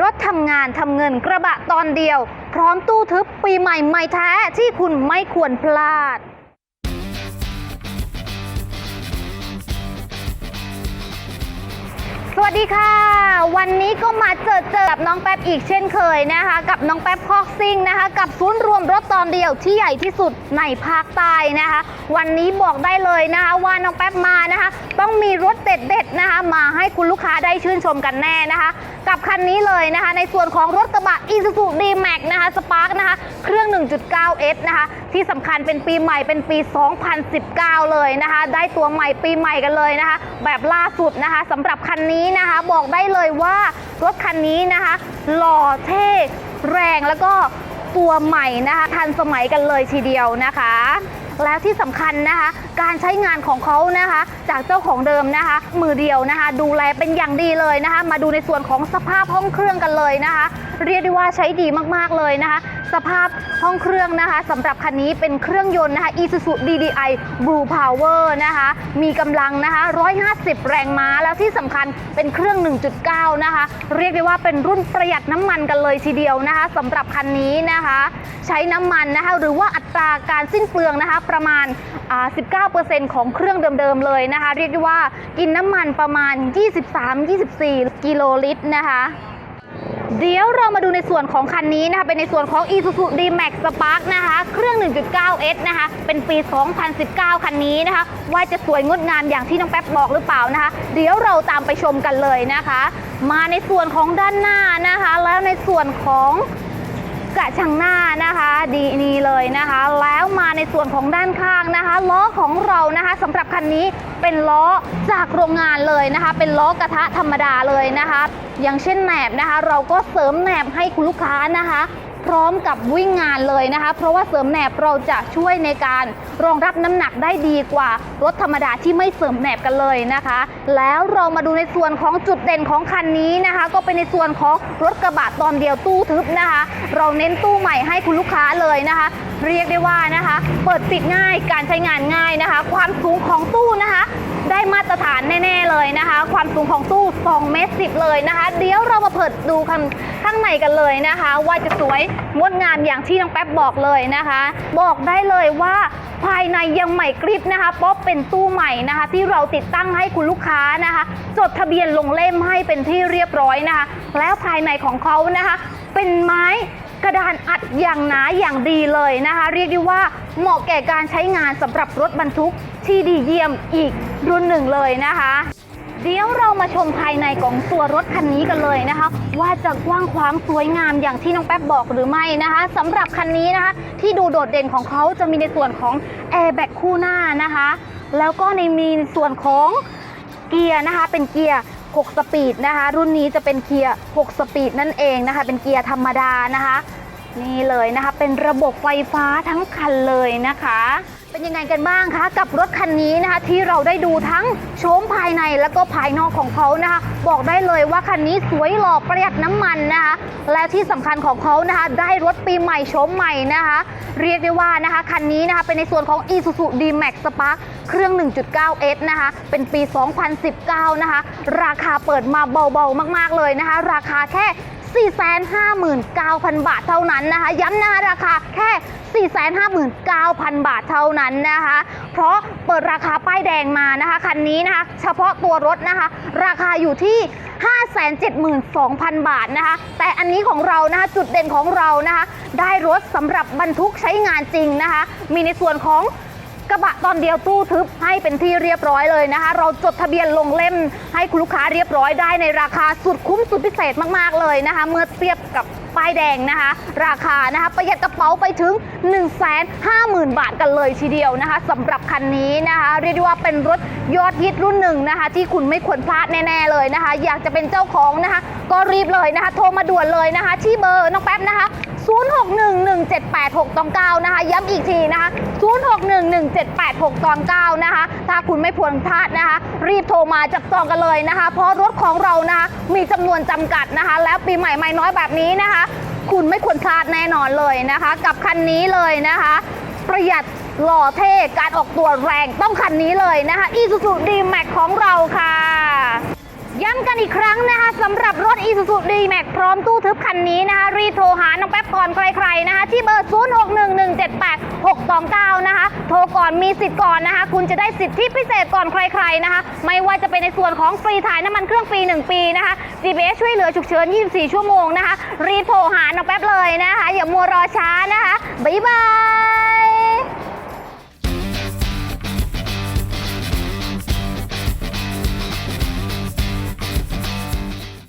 รถทำงานทำเงินกระบะตอนเดียว พร้อมตู้ทึบปีใหม่ใหม่แท้ที่คุณไม่ควรพลาด วัสดีค่ะ วันนี้ก็มาเจอเจอกับน้องแป๊บอีกเช่นเคยนะคะ กับน้องแป๊บคอกซิ่งนะคะ กับศูนย์รวมรถตอนเดียวที่ใหญ่ที่สุดในภาคใต้นะคะ วันนี้บอกได้เลยนะคะว่าน้องแป๊บมานะคะ ต้องมีรถเด็ดๆนะคะ มาให้คุณลูกค้าได้ชื่นชมกันแน่นะคะ กับคันนี้เลยนะคะ ในส่วนของรถกระบะ Isuzu D-Max นะคะ Spark นะคะ เครื่อง 1.9S นะคะ ที่สำคัญเป็นปีใหม่เป็นปี 2019 เลยนะคะ ได้ตัวใหม่ปีใหม่กันเลยนะคะ แบบล่าสุดนะคะสำหรับคันนี้นะคะบอกได้เลยว่ารถคันนี้นะคะหล่อเท่แรงแล้วก็ตัวใหม่นะคะทันสมัยกันเลยทีเดียวนะคะแล้วที่สำคัญนะคะ การใช้งานของเขานะคะ จากเจ้าของเดิมนะคะ มือเดียวนะคะ ดูแลเป็นอย่างดีเลยนะคะ มาดูในส่วนของสภาพห้องเครื่องกันเลยนะคะ เรียกได้ว่าใช้ดีมากๆเลยนะคะ สภาพห้องเครื่องนะคะสำหรับคันนี้เป็นเครื่องยนต์นะคะ Isuzu DDI Blue Power นะคะ มีกำลังนะคะ 150 แรงม้าแล้วที่สำคัญเป็นเครื่อง 1.9 นะคะ เรียกได้ว่าเป็นรุ่นประหยัดน้ำมันกันเลยทีเดียวนะคะสำหรับคันนี้นะคะ ใช้น้ำมันนะคะหรือว่าอัตราการสิ้นเปลืองนะคะประมาณ 19%ของเครื่องเดิมๆเลยนะคะ เรียกได้ว่ากินน้ำมันประมาณ 23-24 กิโลลิตรนะคะ เดี๋ยวเรามาดูในส่วนของคันนี้นะคะ เป็นในส่วนของ Isuzu D-Max Spark นะคะ เครื่อง 1.9S นะคะ เป็นปี 2019 คันนี้นะคะ ว่าจะสวยงดงามอย่างที่น้องแป๊บบอกหรือเปล่านะคะ เดี๋ยวเราตามไปชมกันเลยนะคะ มาในส่วนของด้านหน้านะคะ แล้วในส่วนของ กระชังหน้านะคะ ดีนี่เลยนะคะ แล้วมาในส่วนของด้านข้างนะคะ ล้อของเรานะคะสำหรับคันนี้เป็นล้อจากโรงงานเลยนะคะ เป็นล้อกระทะธรรมดาเลยนะคะ อย่างเช่นแหนบนะคะ เราก็เสริมแหนบให้คุณลูกค้านะคะ พร้อมกับวิ่งงานเลยนะคะ เพราะว่าเสริมแหนบเราจะช่วยในการรองรับน้ำหนักได้ดีกว่ารถธรรมดาที่ไม่เสริมแหนบกันเลยนะคะ แล้วเรามาดูในส่วนของจุดเด่นของคันนี้นะคะ ก็เป็นในส่วนของรถกระบะตอนเดียวตู้ทึบนะคะ เราเน้นตู้ใหม่ให้คุณลูกค้าเลยนะคะ เรียกได้ว่านะคะ เปิดปิดง่ายการใช้งานง่ายนะคะ ความสูงของตู้นะคะ ได้มาตรฐานแน่ๆเลยนะคะ ความสูงของตู้2เมตร10เลยนะคะ เดี๋ยวเรามาเปิดดูข้างข้างในกันเลยนะคะ ว่าจะสวยงดงามอย่างที่น้องแป๊บบอกเลยนะคะ บอกได้เลยว่าภายในยังใหม่กริบนะคะเพราะเป็นตู้ใหม่นะคะ ที่เราติดตั้งให้คุณลูกค้านะคะ จดทะเบียนลงเล่มให้เป็นที่เรียบร้อยนะคะ แล้วภายในของเขานะคะ เป็นไม้ กระดานอัดอย่างหนาอย่างดีเลยนะคะ เรียกได้ว่าเหมาะแก่การใช้งานสำหรับรถบรรทุกที่ดีเยี่ยมอีกรุ่นหนึ่งเลยนะคะเดี๋ยวเรามาชมภายในของตัวรถคันนี้กันเลยนะคะ ว่าจะกว้างขวางสวยงามอย่างที่น้องแป๊บบอกหรือไม่นะคะสำหรับคันนี้นะคะ ที่ดูโดดเด่นของเขาจะมีในส่วนของแอร์แบ็กคู่หน้านะคะ แล้วก็ในมีส่วนของเกียร์นะคะ เป็นเกียร์ 6 สปีดนะคะ รุ่นนี้จะเป็นเกียร์ 6 สปีดนั่นเองนะคะ เป็นเกียร์ธรรมดานะคะ นี่เลยนะคะ เป็นระบบไฟฟ้าทั้งคันเลยนะคะ เป็นยังไงกันบ้างคะกับรถคันนี้นะคะที่เราได้ดูทั้งโฉมภายในแล้วก็ภายนอกของเขานะคะ บอกได้เลยว่าคันนี้สวยหล่อประหยัดน้ำมันนะคะ และที่สำคัญของเขานะคะ ได้รถปีใหม่โฉมใหม่นะคะ เรียกได้ว่านะคะคันนี้นะคะเป็นในส่วนของ Isuzu D-Max Spark เครื่อง 1.9S นะคะ เป็นปี 2019 นะคะ ราคาเปิดมาเบาๆมาก ๆเลยนะคะ ราคาแค่ 459,000 บาทเท่านั้นนะคะ ย้ำนะคะราคาแค่ 459,000 บาทเท่านั้นนะคะ เพราะเปิดราคาป้ายแดงมานะคะ คันนี้นะคะ เฉพาะตัวรถนะคะ ราคาอยู่ที่572,000 บาทนะคะ แต่อันนี้ของเรานะคะจุดเด่นของเรานะคะ ได้รถสำหรับบรรทุกใช้งานจริงนะคะ มีในส่วนของ กระบะตอนเดียวตู้ทึบให้เป็นที่เรียบร้อยเลยนะคะ เราจดทะเบียนลงเล่มให้คุณลูกค้าเรียบร้อยได้ในราคาสุดคุ้มสุดพิเศษมากๆเลยนะคะ เมื่อเทียบกับป้ายแดงนะคะ ราคานะคะประหยัดกระเป๋าไปถึง 1 5 0 0 0 0 บาทกันเลยทีเดียวนะคะสำหรับคันนี้นะคะ เรียกได้ว่าเป็นรถยอดฮิตรุ่นหนึ่งนะคะ ที่คุณไม่ควรพลาดแน่ ๆ เลยนะคะ อยากจะเป็นเจ้าของนะคะ ก็รีบเลยนะคะ โทรมาด่วนเลยนะคะ ที่เบอร์น้องแป๊บนะคะ 06117869นะคะ ย้ำอีกทีนะคะ 06117869นะคะ ถ้าคุณไม่ควรพลาดนะคะ รีบโทรมาจับจองกันเลยนะคะ เพราะรถของเรานะคะมีจำนวนจำกัดนะคะ แล้วปีใหม่ไม่น้อยแบบนี้นะคะ คุณไม่ควรพลาดแน่นอนเลยนะคะ กับคันนี้เลยนะคะ ประหยัดหล่อเท่การออกตัวแรงต้องคันนี้เลยนะคะ Isuzu D-Max ของเราค่ะ ย้ำกันอีกครั้งนะคะสำหรับรถ Isuzu D-Max พร้อมตู้ทึบคันนี้นะคะ รีโทรหาน้องแป๊บก่อนใครๆนะคะ ที่เบอร์ 0611786629 นะคะ โทรก่อนมีสิทธิ์ก่อนนะคะ คุณจะได้สิทธิพิเศษก่อนใครๆนะคะ ไม่ว่าจะเป็นในส่วนของฟรีถ่ายน้ำมันเครื่องฟรี 1 ปีนะคะ GPS ช่วยเหลือฉุกเฉิน 24 ชั่วโมงนะคะ รีโทรหาน้องแป๊บเลยนะคะ อย่ามัวรอช้านะคะบ๊ายบาย